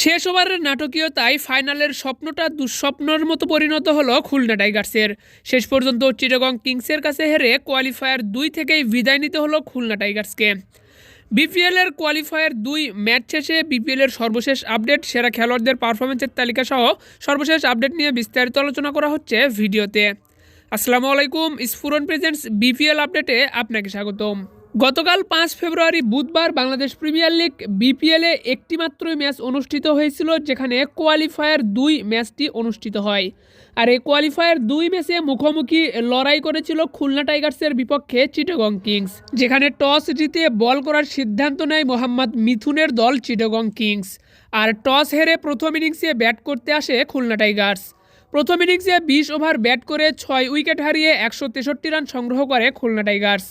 শেষ ওভারের নাটকীয়তায় ফাইনালের স্বপ্নটা দুঃস্বপ্নের মতো পরিণত হলো খুলনা টাইগার্সের। শেষ পর্যন্ত চিটাগং কিংসের কাছে হেরে কোয়ালিফায়ার দুই থেকেই বিদায় নিতে হলো খুলনা টাইগার্সকে। বিপিএলের কোয়ালিফায়ার দুই ম্যাচ শেষে বিপিএলের সর্বশেষ আপডেট, সেরা খেলোয়াড়দের পারফরমেন্সের তালিকা সহ সর্বশেষ আপডেট নিয়ে বিস্তারিত আলোচনা করা হচ্ছে ভিডিওতে। আসসালামু আলাইকুম স্ফুরন প্রেজেন্টস বিপিএল আপডেটে আপনাকে স্বাগতম। গতকাল পাঁচ ফেব্রুয়ারি বুধবার বাংলাদেশ প্রিমিয়ার লিগ বিপিএলে একটি মাত্রই ম্যাচ অনুষ্ঠিত হয়েছিল, যেখানে কোয়ালিফায়ার দুই ম্যাচটি অনুষ্ঠিত হয়। আর এই কোয়ালিফায়ার দুই ম্যাচে মুখোমুখি লড়াই করেছিল খুলনা টাইগার্সের বিপক্ষে চিটাগং কিংস, যেখানে টস জিতে বল করার সিদ্ধান্ত নেয় মোহাম্মদ মিথুনের দল চিটাগং কিংস। আর টস হেরে প্রথম ইনিংসে ব্যাট করতে আসে খুলনা টাইগার্স। প্রথম ইনিংসে বিশ ওভার ব্যাট করে ছয় উইকেট হারিয়ে একশো তেষট্টি রান সংগ্রহ করে খুলনা টাইগার্স।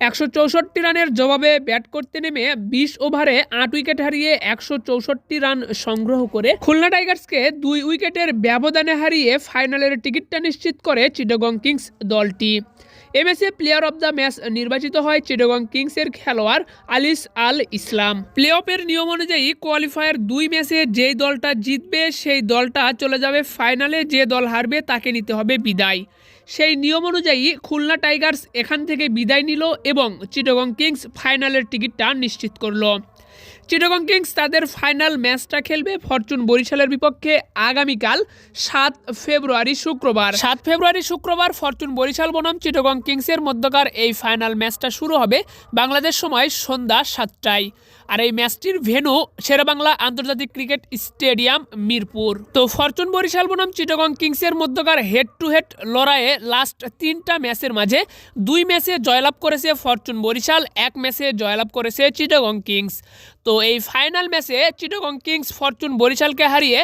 একশো চৌষট্টি রানের জবাবে ব্যাট করতে নেমে বিশ ওভারে আট উইকেট হারিয়ে একশো চৌষট্টি রান সংগ্রহ করে খুলনা টাইগার্সকে দুই উইকেটের ব্যবধানে হারিয়ে ফাইনালের টিকিটটা নিশ্চিত করে চিটাগং কিংস দলটি। এমএসএ প্লেয়ার অব দ্য ম্যাচ নির্বাচিত হয় চিটাগং কিংসের খেলোয়াড় আলিস আল ইসলাম। প্লে অফের নিয়ম অনুযায়ী কোয়ালিফায়ার দুই ম্যাচে যেই দলটা জিতবে, সেই দলটা চলে যাবে ফাইনালে যে দল হারবে তাকে নিতে হবে বিদায়। সেই নিয়ম অনুযায়ী খুলনা টাইগার্স এখান থেকে বিদায় নিল এবং চিটাগং কিংস ফাইনালের টিকিটটা নিশ্চিত করল। চিটাগং কিংস তাদের ফাইনাল ম্যাচটা খেলবে ফরচুন বরিশালের বিপক্ষে আগামীকাল সাত ফেব্রুয়ারি শুক্রবার। সাত ফেব্রুয়ারি শুক্রবার ফরচুন বরিশাল বনাম চিটাগং কিংসের মধ্যকার এই ফাইনাল ম্যাচটা শুরু হবে বাংলাদেশ সময় সন্ধ্যা সাতটায়। আর এই ম্যাচটির ভেন্যু শেরেবাংলা আন্তর্জাতিক ক্রিকেট স্টেডিয়াম মিরপুর। তো ফরচুন বরিশাল বনাম চিটাগং কিংসের মধ্যকার হেড টু হেড লড়াইয়ে লাস্ট তিনটা ম্যাচের মাঝে দুই ম্যাচে জয়লাভ করেছে ফরচুন বরিশাল, এক ম্যাচে জয়লাভ করেছে চিটাগং কিংস। তো এই ফাইনাল ম্যাচে চিটগং কিংস ফরচুন বরিশালকে হারিয়ে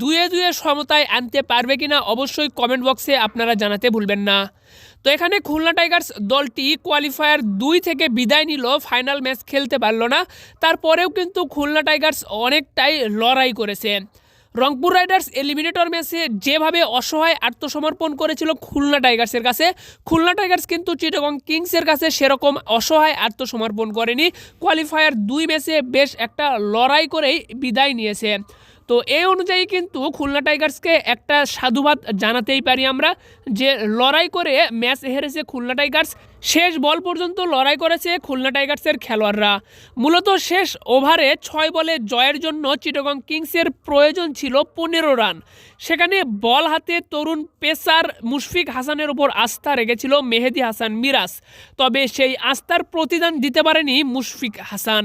দুয়ে দুয়ে সমতায় আনতে পারবে কিনা অবশ্যই কমেন্ট বক্সে আপনারা জানাতে ভুলবেন না। তো এখানে খুলনা টাইগার্স দলটি কোয়ালিফায়ার দুই থেকে বিদায় নিল ফাইনাল ম্যাচ খেলতে পারল না। তারপরেও কিন্তু খুলনা টাইগার্স অনেকটাই লড়াই করেছে। রংপুর রাইডার্স এলিমিনেটর ম্যাচে যেভাবে অসহায় আত্মসমর্পণ করেছিল খুলনা টাইগার্সের কাছে, খুলনা টাইগার্স কিন্তু চিটাগং কিংসের কাছে সেরকম অসহায় আত্মসমর্পণ করেনি। কোয়ালিফায়ার দুই ম্যাচে বেশ একটা লড়াই করেই বিদায় নিয়েছে। তো এই অনুযায়ী কিন্তু খুলনা টাইগার্সকে একটা সাধুবাদ জানাতেই পারি আমরা যে লড়াই করে ম্যাচ হেরেছে খুলনা টাইগার্স। শেষ বল পর্যন্ত লড়াই করেছে খুলনা টাইগার্সের খেলোয়াড়রা। মূলত শেষ ওভারে ছয় বলে জয়ের জন্য চিটাগং কিংসের প্রয়োজন ছিল পনেরো রান। সেখানে বল হাতে তরুণ পেসার মুশফিক হাসানের উপর আস্থা রেখেছিল মেহেদি হাসান মিরাজ। তবে সেই আস্থার প্রতিদান দিতে পারেনি মুশফিক হাসান।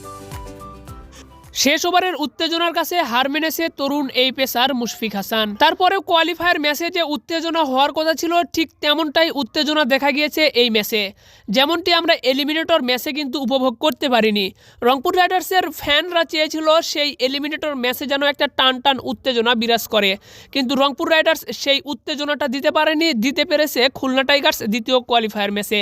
শেষ ওভারের উত্তেজনার কাছে হার মেনেছে তরুণ এই পেসার মুশফিক হাসান। তারপরেও কোয়ালিফায়ার ম্যাচে যে উত্তেজনা হওয়ার কথা ছিল, ঠিক তেমনটাই উত্তেজনা দেখা গিয়েছে এই ম্যাচে যেমনটি আমরা এলিমিনেটর ম্যাচে কিন্তু উপভোগ করতে পারিনি। রংপুর রাইডার্সের ফ্যানরা চেয়েছিল সেই এলিমিনেটর ম্যাচে যেন একটা টান টান উত্তেজনা বিরাজ করে। কিন্তু রংপুর রাইডার্স সেই উত্তেজনাটা দিতে পারেনি, দিতে পেরেছে খুলনা টাইগার্স দ্বিতীয় কোয়ালিফায়ার ম্যাচে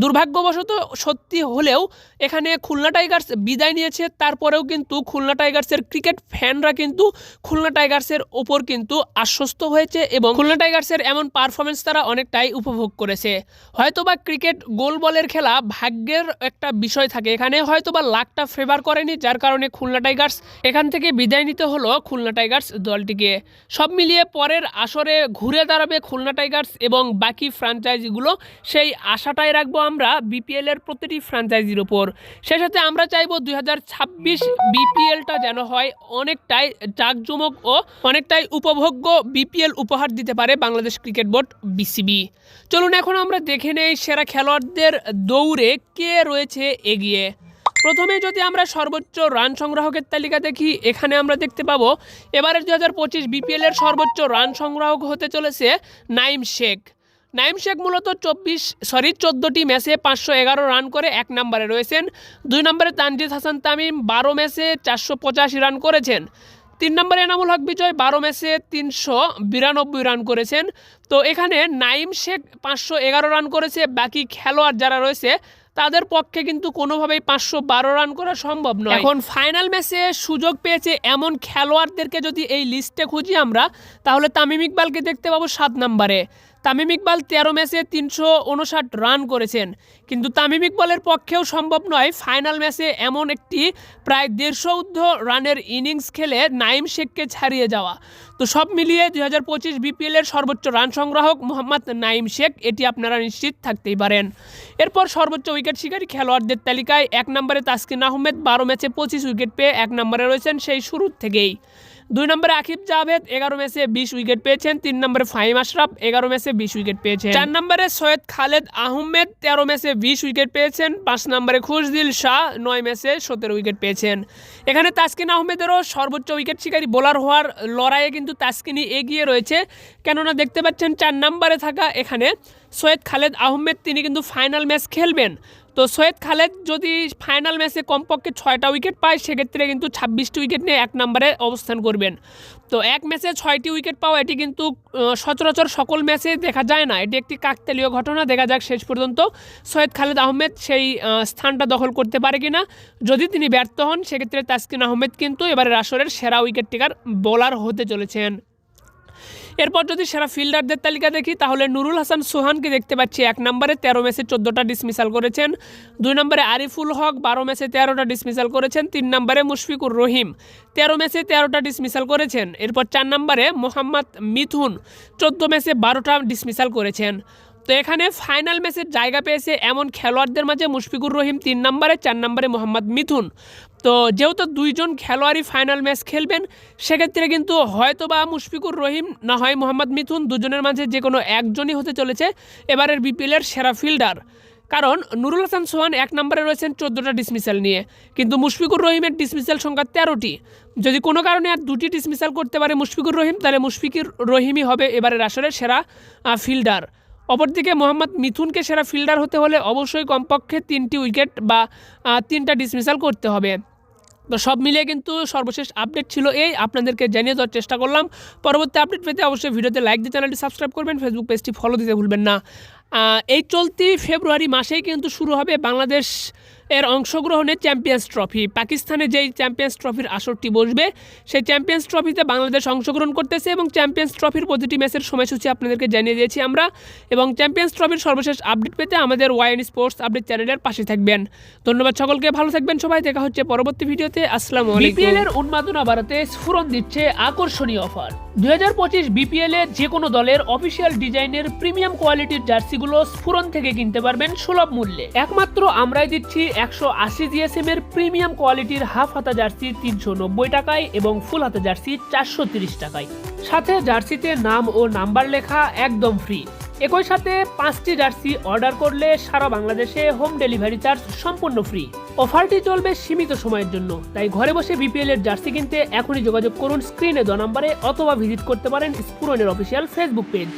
দুর্ভাগ্যবশত সত্যি হলেও এখানে খুলনা টাইগার্স বিদায় নিয়েছে, তারপরেও কিন্তু খুলনা টাইগার্সের ক্রিকেট ফ্যানরা কিন্তু খুলনা টাইগার্সের ওপর কিন্তু আশ্বস্ত হয়েছে এবং খুলনা টাইগার্সের এমন পারফরমেন্স তারা অনেকটাই উপভোগ করেছে। হয়তোবা ক্রিকেট গোল বলের খেলা ভাগ্যের একটা বিষয় থাকে। এখানে হয়তোবা লাকটা ফেভার করেনি, যার কারণে খুলনা টাইগার্স এখান থেকে বিদায় নিতে হলো খুলনা টাইগার্স দলটিকে। সব মিলিয়ে পরের আসরে ঘুরে দাঁড়াবে খুলনা টাইগার্স এবং বাকি ফ্র্যাঞ্চাইজিগুলো সেই আশাটাই রাখব আমরা বিপিএলের প্রতিটি ফ্র্যাঞ্চাইজির ওপর। সে সাথে আমরা চাইব দুই হাজার ছাব্বিশ বিপিএলটা যেন হয় অনেকটাই জাঁকজমক ও অনেকটাই উপভোগ্য বিপিএল উপহার দিতে পারে বাংলাদেশ ক্রিকেট বোর্ড বিসিবি চলুন এখন আমরা দেখে নেই সেরা খেলোয়াড়দের দৌড়ে কে রয়েছে এগিয়ে। প্রথমে যদি আমরা সর্বোচ্চ রান সংগ্রাহকের তালিকা দেখি, এখানে আমরা দেখতে পাবো, এবারের দু হাজার পঁচিশ বিপিএলের সর্বোচ্চ রান সংগ্রাহক হতে চলেছে নাইম শেখ। নাইম শেখ মূলত চব্বিশ সরি চোদ্দোটি ম্যাচে পাঁচশো এগারো রান করে এক নম্বরে রয়েছেন। দুই নম্বরে তানজিদ হাসান তামিম বারো ম্যাচে চারশো পঁচাশি রান করেছেন। তিন নম্বরে এনামুল হক বিজয় বারো ম্যাচে তিনশো বিরানব্বই রান করেছেন। তো এখানে নাইম শেখ পাঁচশো এগারো রান করেছে। বাকি খেলোয়াড় যারা রয়েছে তাদের পক্ষে কিন্তু কোনোভাবেই পাঁচশো বারো রান করা সম্ভব নয়। এখন ফাইনাল ম্যাচে সুযোগ পেয়েছে এমন খেলোয়াড়দেরকে যদি এই লিস্টে খুঁজি আমরা তাহলে তামিম ইকবালকে দেখতে পাবো সাত নম্বরে। তামিম ইকবাল তেরো ম্যাচে তিনশো উনষাট রান করেছেন। কিন্তু তামিম ইকবালের পক্ষেও সম্ভব নয় ফাইনাল ম্যাচে এমন একটি প্রায় দেড়শো ঊর্ধ্ব রানের ইনিংস খেলে নাইম শেখকে ছাড়িয়ে যাওয়া। তো সব মিলিয়ে দুই হাজার পঁচিশ বিপিএলের সর্বোচ্চ রান সংগ্রাহক মোহাম্মদ নাইম শেখ, এটি আপনারা নিশ্চিত থাকতেই পারেন। এরপর সর্বোচ্চ উইকেট শিকারী খেলোয়াড়দের তালিকায় এক নম্বরে তাসকিন আহমেদ, বারো ম্যাচে পঁচিশ উইকেট পেয়ে এক নম্বরে রয়েছেন সেই শুরুর থেকেই। দুই নম্বরে আকিব জাভেদ, এগারো ম্যাচে বিশ উইকেট পেয়েছেন। তিন নম্বরে ফাহিম আশরাফ, এগারো ম্যাচে বিশ উইকেট পেয়েছেন। চার নম্বরে সৈয়দ খালেদ আহমেদ, তেরো ম্যাচে বিশ উইকেট পেয়েছেন। পাঁচ নম্বরে খুশদিল শাহ, নয় ম্যাচে সতেরো উইকেট পেয়েছেন। এখানে তাসকিন আহমেদেরও সর্বোচ্চ উইকেট শিকারী, বোলার হওয়ার লড়াইয়ে কিন্তু তাসকিনই এগিয়ে রয়েছে। কেননা দেখতে পাচ্ছেন, চার নম্বরে থাকা এখানে সৈয়দ খালেদ আহমেদ, তিনি কিন্তু ফাইনাল ম্যাচ খেলবেন। তো সৈয়দ খালেদ যদি ফাইনাল ম্যাচে কমপক্ষে ছয়টা উইকেট পায়, সেক্ষেত্রে কিন্তু ছাব্বিশটি উইকেট নিয়ে এক নম্বরে অবস্থান করবেন। তো এক ম্যাচে ছয়টি উইকেট পাওয়া, এটি কিন্তু সচরাচর সকল ম্যাচে দেখা যায় না। এটি একটি কাকতালীয় ঘটনা, দেখা যাক শেষ পর্যন্ত সৈয়দ খালেদ আহমেদ সেই স্থানটা দখল করতে পারে কিনা। যদি তিনি ব্যর্থ হন, সেক্ষেত্রে তাসকিন আহমেদ কিন্তু এবারের আসরের সেরা উইকেট টেকার বোলার হতে চলেছেন। এরপর যদি সেরা ফিল্ডারদের তালিকা দেখি, তাহলে নুরুল হাসান সোহানকে দেখতে পাচ্ছি। এক নম্বরে তেরো ম্যাচে চোদ্দোটা ডিসমিসাল করেছেন। দুই নম্বরে আরিফুল হক, বারো ম্যাচে তেরোটা ডিসমিসাল করেছেন। তিন নম্বরে মুশফিকুর রহিম, তেরো ম্যাচে তেরোটা ডিসমিসাল করেছেন। এরপর চার নম্বরে মোহাম্মদ মিথুন, চোদ্দ ম্যাচে বারোটা ডিসমিসাল করেছেন। তো এখানে ফাইনাল ম্যাচের জায়গা পেয়েছে এমন খেলোয়াড়দের মাঝে মুশফিকুর রহিম, তিন নম্বরে, চার নম্বরে মোহাম্মদ মিথুন। তো যেহেতু দুইজন খেলোয়াড়ই ফাইনাল ম্যাচ খেলবেন, সেক্ষেত্রে কিন্তু হয়তো বা মুশফিকুর রহিম, না হয় মোহাম্মদ মিথুন দুজনের মাঝে যে কোনো একজনই হতে চলেছে এবারের বিপিএলের সেরা ফিল্ডার কারণ নুরুল হাসান সোহান এক নম্বরে রয়েছেন চোদ্দোটা ডিসমিসাল নিয়ে, কিন্তু মুশফিকুর রহিমের ডিসমিসাল সংখ্যা তেরোটি। যদি কোনো কারণে আর দুটি ডিসমিসাল করতে পারে মুশফিকুর রহিম, তাহলে মুশফিকুর রহিমই হবে এবারের আসরের সেরা ফিল্ডার অপরদিকে মোহাম্মদ মিথুনকে সেরা ফিল্ডার হতে হলে অবশ্যই কমপক্ষে তিনটি উইকেট বা তিনটা ডিসমিসাল করতে হবে। তো সব মিলিয়ে কিন্তু সর্বশেষ আপডেট ছিল এই, আপনাদেরকে জানিয়ে দেওয়ার চেষ্টা করলাম। পরবর্তী আপডেট পেতে অবশ্যই ভিডিওতে লাইক দিয়ে চ্যানেলটি সাবস্ক্রাইব করবেন ফেসবুক পেজটি ফলো দিতে ভুলবেন না। এই চলতি ফেব্রুয়ারি মাসেই কিন্তু শুরু হবে বাংলাদেশ এর অংশগ্রহণে চ্যাম্পিয়ন্স ট্রফি। পাকিস্তানে যেই চ্যাম্পিয়ন্স ট্রফির আসরটি বসবে, সেই চ্যাম্পিয়ন্স ট্রফিতে বাংলাদেশ অংশগ্রহণ করতেছে এবং চ্যাম্পিয়ন্স ট্রফির প্রতিটি ম্যাচের সময়সূচি আপনাদেরকে জানিয়ে দিয়েছি আমরা। এবং চ্যাম্পিয়ন্স ট্রফির সর্বশেষ আপডেট পেতে আমাদের ওয়াইন স্পোর্টস আপডেট চ্যানেলের পাশে থাকবেন। ধন্যবাদ সকলকে, ভালো থাকবেন সবাই, দেখা হচ্ছে পরবর্তী ভিডিওতে। আসসালামু আলাইকুম। বিপিএল এর উন্মাদনা বাড়াতে স্ফুরন দিচ্ছে আকর্ষণীয় অফার। দুই হাজার পঁচিশ বিপিএল এর যে কোনো দলের অফিসিয়াল ডিজাইনের প্রিমিয়াম কোয়ালিটির জার্সিগুলো স্ফুরন থেকে কিনতে পারবেন সুলভ মূল্যে। একমাত্র আমরাই দিচ্ছি একশো আশি জিএসএম এর প্রিমিয়াম কোয়ালিটির হাফ হাতা জার্সি তিনশো নব্বই টাকায় এবং ফুল হাতা জার্সি চারশো তিরিশ টাকায়। সাথে জার্সিতে নাম ও নাম্বার লেখা একদম ফ্রি একই সাথে পাঁচটি জার্সি অর্ডার করলে সারা বাংলাদেশে হোম ডেলিভারি চার্জ সম্পূর্ণ ফ্রি অফারটি চলবে সীমিত সময়ের জন্য, তাই ঘরে বসে বিপিএল এর জার্সি কিনতে এখনই যোগাযোগ করুন স্ক্রিনে দ নম্বরে অথবা ভিজিট করতে পারেন স্পুরনের অফিসিয়াল ফেসবুক পেজ